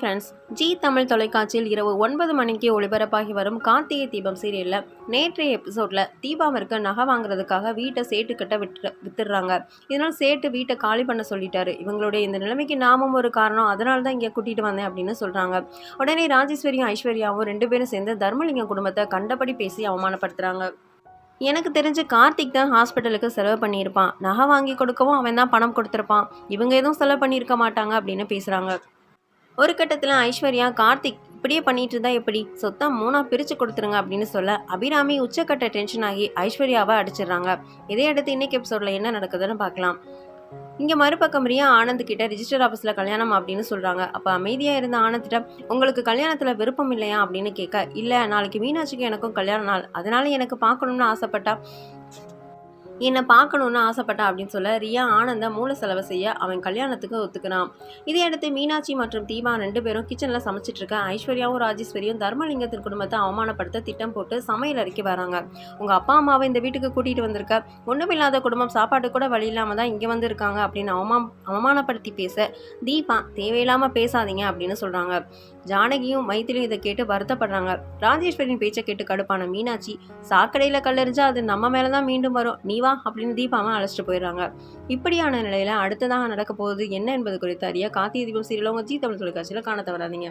Friends G Tamil தொலைக்காட்சியில் இரவு ஒன்பது மணிக்கு ஒளிபரப்பாகி வரும் கார்த்திகை தீபம் சீரியலில் நேற்றைய எபிசோடில் தீபாவிற்கு நகை வாங்குறதுக்காக வீட்டை சேட்டுக்கிட்ட விட்டு வித்துடுறாங்க. இதனால் சேட்டு வீட்டை காலி பண்ண சொல்லிட்டாரு. இவங்களுடைய இந்த நிலைமைக்கு நாமும் ஒரு காரணம். அதனால தான் இங்கே கூட்டிகிட்டு வந்தேன் அப்படின்னு சொல்கிறாங்க உடனே ராஜேஸ்வரியும் ஐஸ்வர்யாவும் ரெண்டு பேரும் சேர்ந்து தர்மலிங்கம் குடும்பத்தை கண்டபடி பேசி அவமானப்படுத்துகிறாங்க எனக்கு தெரிஞ்சு கார்த்திக் தான் ஹாஸ்பிட்டலுக்கு செலவு பண்ணியிருப்பான். நகை வாங்கி கொடுக்கவும் அவன் தான் பணம் கொடுத்துருப்பான். இவங்க எதுவும் செலவு பண்ணியிருக்க மாட்டாங்க அப்படின்னு பேசுகிறாங்க ஒரு கட்டத்தில் ஐஸ்வர்யா கார்த்திக் இப்படியே பண்ணிட்டு இருந்தா எப்படி? சொத்தம் மூணா பிரித்து கொடுத்துருங்க அப்படின்னு சொல்ல அபிராமி உச்சக்கட்ட டென்ஷன் ஆகி ஐஸ்வர்யாவை அடிச்சிடுறாங்க. இதே அடுத்து இன்னைக்கு எபிசோட்ல என்ன நடக்குதுன்னு பார்க்கலாம். இங்கே மறுபக்கம் ரியா ஆனந்த் கிட்ட ரிஜிஸ்டர் ஆஃபீஸில் கல்யாணம் அப்படின்னு சொல்கிறாங்க அப்போ அமைதியாக இருந்த ஆனந்திட்ட உங்களுக்கு கல்யாணத்தில் விருப்பம் இல்லையா? அப்படின்னு கேட்க இல்லை நாளைக்கு மீனாட்சிக்கு எனக்கும் கல்யாண நாள். அதனால எனக்கு பார்க்கணும்னு ஆசைப்பட்டா என்னை பார்க்கணுன்னு ஆசைப்பட்டா அப்படின்னு சொல்ல ரியா ஆனந்த மூல செலவு செய்ய அவன் கல்யாணத்துக்கு ஒத்துக்கிறான் இதையடுத்து மீனாட்சி மற்றும் தீபா ரெண்டு பேரும் கிச்சனில் சமைச்சிட்டு இருக்க ஐஸ்வர்யாவும் ராஜேஸ்வரியும் தர்மலிங்கத்தின் குடும்பத்தை அவமானப்படுத்த திட்டம் போட்டு சமையல் அறைக்கு வராங்க. உங்கள் அப்பா அம்மாவை இந்த வீட்டுக்கு கூட்டிகிட்டு வந்திருக்க. ஒன்றுமில்லாத குடும்பம் சாப்பாடு கூட வழி இல்லாமல் தான் இங்கே வந்திருக்காங்க அப்படின்னு அவமா அவமானப்படுத்தி பேச தீபா தேவையில்லாமல் பேசாதீங்க அப்படின்னு சொல்கிறாங்க ஜானகியும் மைத்திலும் இதை கேட்டு வருத்தப்படுறாங்க. ராஜேஸ்வரியின் பேச்சை கேட்டு கடுப்பான மீனாட்சி சாக்கடையில் கல்லறிஞ்சா அது நம்ம மேலே தான் மீண்டும் வரும். நீ வா அப்படின்னு தீபாவை அழைச்சிட்டு போயிடுறாங்க. இப்படியான நிலையில் அடுத்ததாக நடக்க போகுது என்ன என்பது குறித்து அறிய கார்த்திகை தீபம் சீரியல் உங்கள் ஜி தமிழ் தொலைக்காட்சியில் காண தவறாதீங்க.